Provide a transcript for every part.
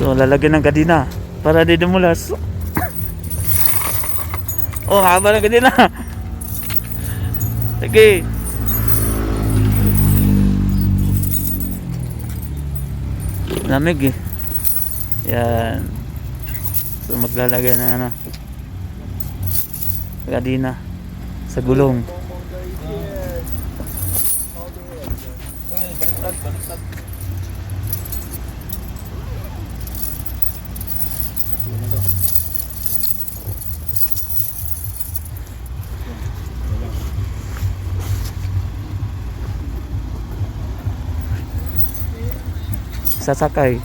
So, lalagyan ng kadina para di dumulas. oh, haba ng kadina. Sige. Lamig eh. Yan. So, maglalagay ng ano. Kadina. Sa gulong. Sasakay.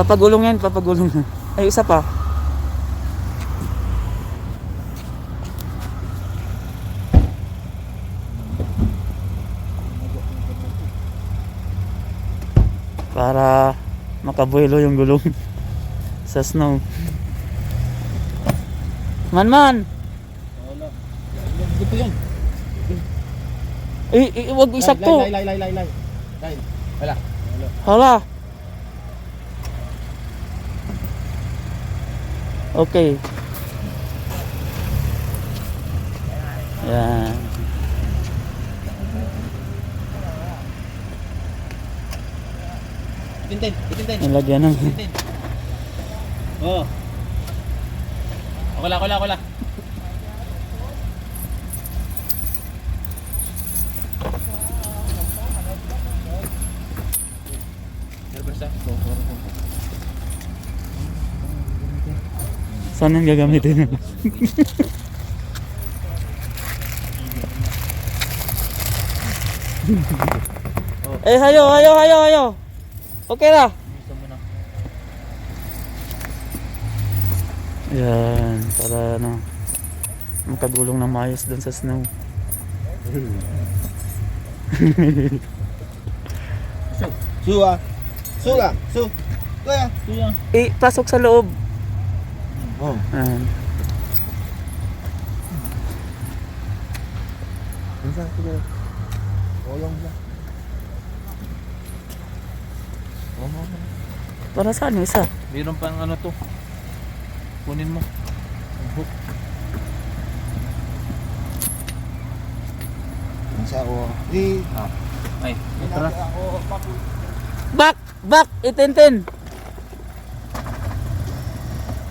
Papagulong yan, papagulong. Ay, isa pa. Para makabuelo yung gulong sa snow. Man man! Dito yan. Eh, eh wag isakto. Lay, lay, lay, lay, lay. Lay. Wala. Wala. Hala. Okay. Yan. Itintin, itintin. Nilagyan ng Itintin. Oo. Wala, wala, wala. Saan ang gagamitin? eh, hayo, hayo, hayo, hayo. Okay na. Yan, para ano, makagulong na maayos dun sa snow. Su ah. Su ah. Su. Kuya. Kuya. Eh, pasok sa loob. Oh. Yan. Minsan kuya. Oyong lang. Oh, oh. Para saan yung isa? Meron pang ano to. Kunin mo. Ang hook. Minsan ako. Di. Ay, atras. Ako papu. Back! Back! Itintin!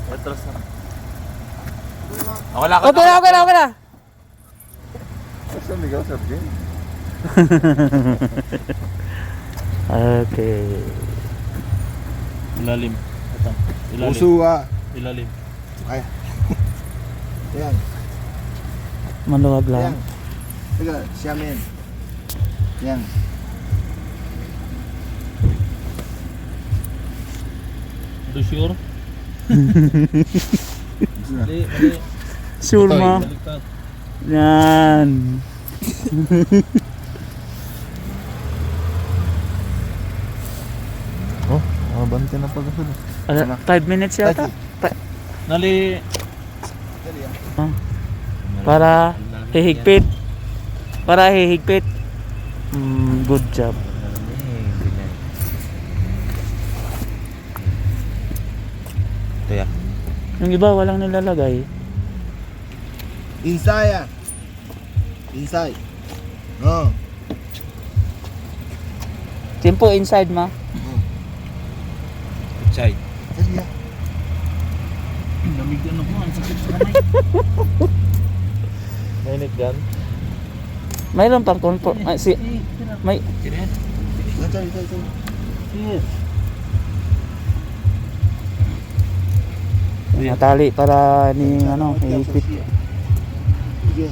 Atras na. Wala ka. Okay na, okay na, okay na! Sa Miguel sa game. Okay. Ilalim. Ito. Ilalim. Usu ah. Ilalim. Ay. Yan. Maluwag lang. Tiga, siyamin. Yan. Do sure? Mali, mali. Sure mo? Baliktad. Yan. Oh, oh bante na pag ako. Ala, five minutes yata. Nali. Ah. Para hihigpit. Para hihigpit. Mm, good job. Ito yan. Yung iba walang nilalagay. Inside ah. Inside. Oh. Timpo inside ma. Chai. Dali ah. Lamig ano ko. Ang sakit sa kamay. Mainit gan. Mayroon pang control. Ah, si, may, Kirihan. Dali, dali, dali. Yes. mga tali para ni ano, hihigpit. Sige.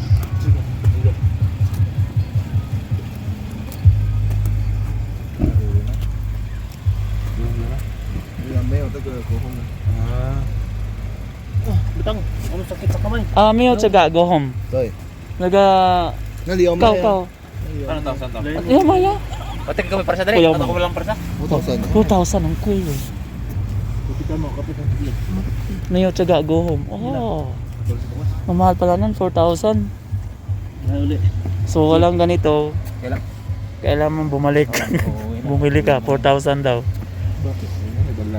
Yan, may utak ko ko. Ah. Bitang. Ano sakit sa kamay? Ah, may tsaga go home. Toy. Naga Nali om. kaw kaw. Ano tao? Saan tao? Yeah, maya. Pati ka kami para sa dali. Kuya Ano mo. ko walang para sa? 2000. 2,000 ang kuya. Kapitan mo, kapitan. Mayo tsaga go home. Oh. Mamahal pala nun, 4,000. Na uli. So walang ganito, Kailan? kailangan mong bumalik. Oo, Bumili ka, 4,000 daw. Bakit?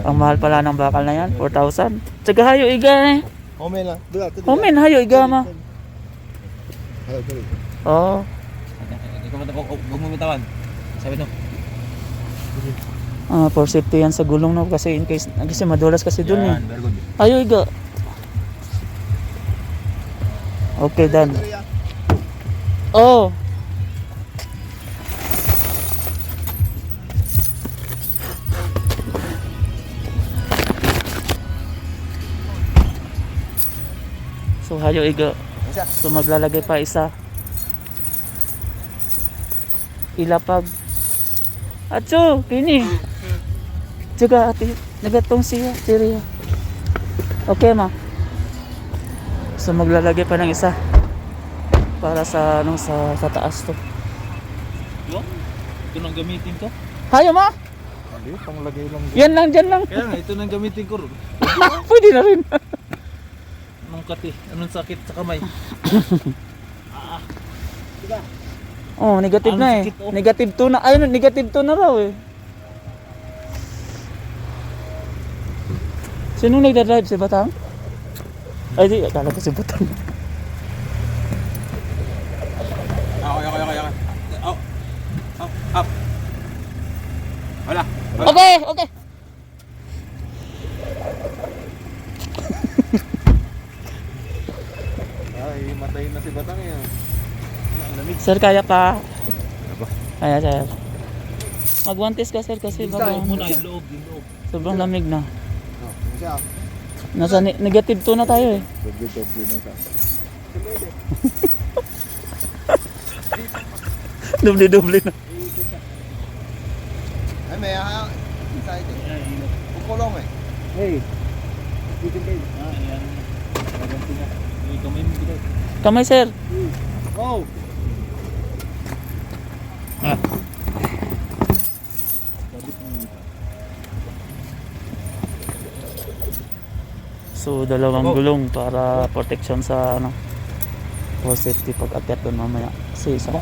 Ang mahal pala ng bakal na yan, 4,000. Tsaga hayo iga eh. Omen tu. Homen hayo iga ma. Ayo, tu. Oh. Ikaw bitawan. Sabi no. Ah, for safety yan sa gulong no kasi in case kasi madulas kasi dun eh. Hayo iga. Okay, done. Oh. Hayo iga. Isa. So maglalagay pa isa. Ilapag. Atso, kini. Juga ati, nagatong siya, siya. Okay ma. So maglalagay pa ng isa. Para sa ano sa, sa taas to. Yung? Ito nang gamitin ko. Hayo ma. Hindi, panglagay lang. Yan lang dyan lang. Kaya nga, ito nang gamitin ko. Pwede na rin. Anong kati? Anong sakit sa kamay? Oh, negative Ang na eh. sakit, oh. Negative 2 na. Ayun, negative 2 na raw eh. Sino nagdadrive? Si Batang? Ay, di. Akala ko si Batang. Ako, ako, ako, ako. Up. Up, up. Wala. Okay, okay. Ay, matay na si Batang yan. Sir, kaya pa. Kaya, sir. Magwantis ka, sir, kasi baka Muna yung loob, yung loob. sobrang lamig na. Oh. Nasa ne- negative 2 na tayo eh. Doble-doble na sa. Doble-doble na. Ay, may aha. Inside eh. Kukulong eh. Hey. Dito kayo. Ah, ayan. Maganti nga. Yung kamay mo bigat. Kamay, sir. Oh. So, dalawang gulong para protection sa ano for safety pag akyat doon mamaya. Kasi sa.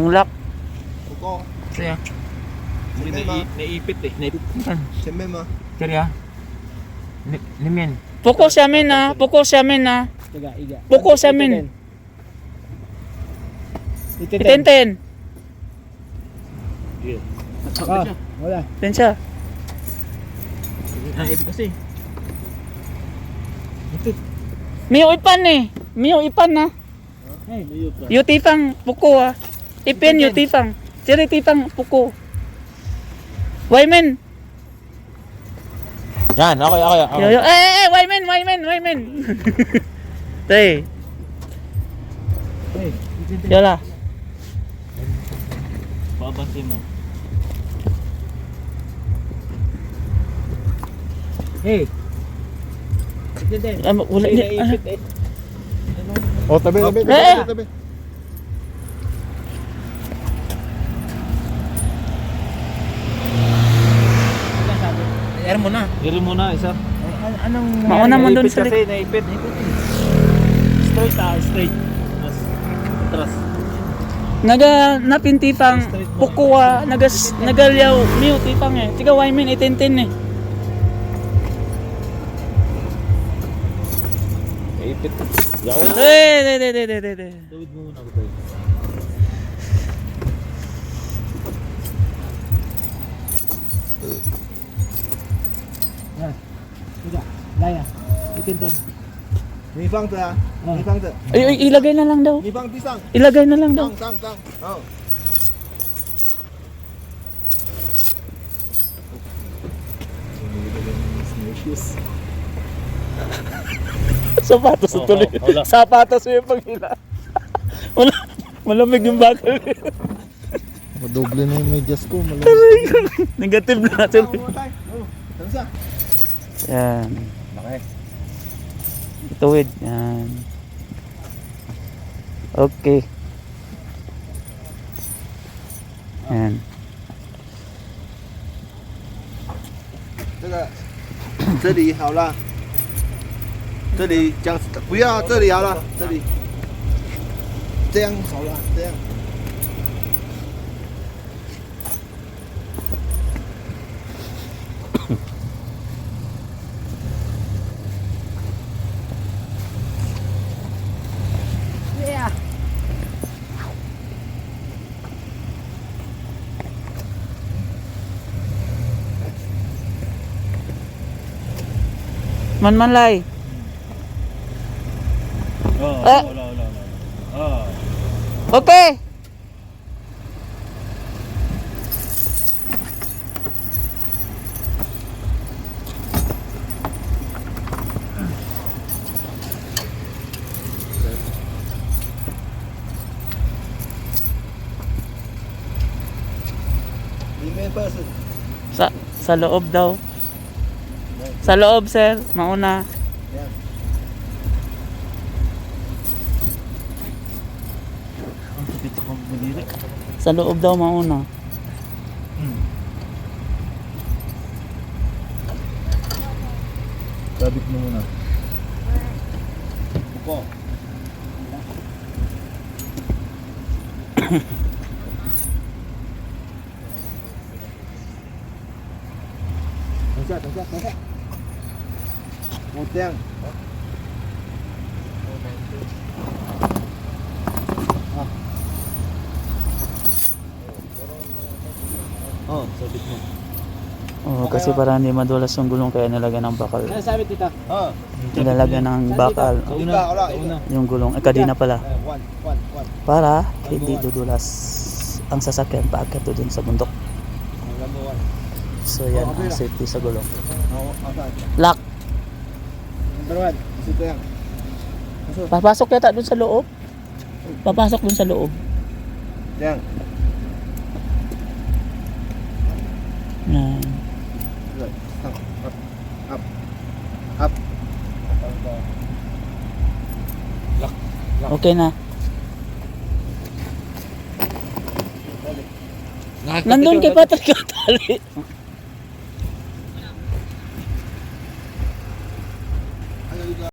Yung lock. Kuko. Saya. Hindi, nai- naipit eh. Naipit. Siyempre mo. Kaya. Limen. Puko siya min na, puko siya min na. Tiga, iga. Puko siya min. Itenten. Ah, Wala. Ten siya. naipit kasi. Miyo ipan eh. Miyo ipan na. Ay, mayo pa. Yu tipang puko ah. Ipin yu tipang. Siri tipang puko. Waymen. Yan, okay, okay. Yo yo. Eh eh eh, waymen, waymen, waymen. Tay. Hey, Yola. Babansin mo. Hey. Ah, wala Hindi, ni. ah. naipit eh. Oh, tabi, tabi, tabi, Eh! tabi. Air mo na. Air mo na, isa. anong Mauna man doon naipit sa kasi, naipit. Straight ah, straight. Mas, atras. Naga napintipang pukuwa, nagas nagalyaw miyo tipang eh. Tiga waymen itintin eh. Naipit. Yaw. Eh, de de de de de de. Tawid mo ako tayo. Yan. Tiga. Laya. Itintin. Ni Fang tu ah. Oh. Ni Fang tu. Ay, ay, ilagay na lang daw. Ni Fang pisang. Ilagay na lang daw. Tang, tang, tang. Oh. Sapatos Oh, tuloy. oh, wala. Sapatos yung paghila. Wala. Malamig yung bakal. Madoble na yung medyas ko. Negative na tuloy. Oh, tang siya. Yan. Laki. Tuwid. Yan. Okay. Yan. Teka, 这里好了，这里这样子不要这里好了，这里这样好了，这样。 Manmanlay. Oh, Eh. wala, wala, wala. Oh. Okay. Remember sir. Sa sa loob daw. Sa loob, sir. Mauna. Sa loob daw, mauna. Sabit mo muna. Buko. Tungkat, tungkat, tungkat. Putang. Ah. Oh, sabit mo. Oo, okay, kasi para hindi madulas yung gulong kaya nilagyan ng bakal. Ano sabi tita? Ah. Oo. Nilalagyan ng bakal. Una, una. Yung gulong. Eh, kadina pala. Eh, one, one, one. Para hindi dudulas ang sasakyan paakyat doon sa bundok. So yan oh, ang safety sa gulong. Oh, Lock. One. Dito. Masuk. Papasok yata doon sa loob. Papasok doon sa loob. Yan. Good. Up, up, up, up. Okay na. Nandun kay Patrick ang tali.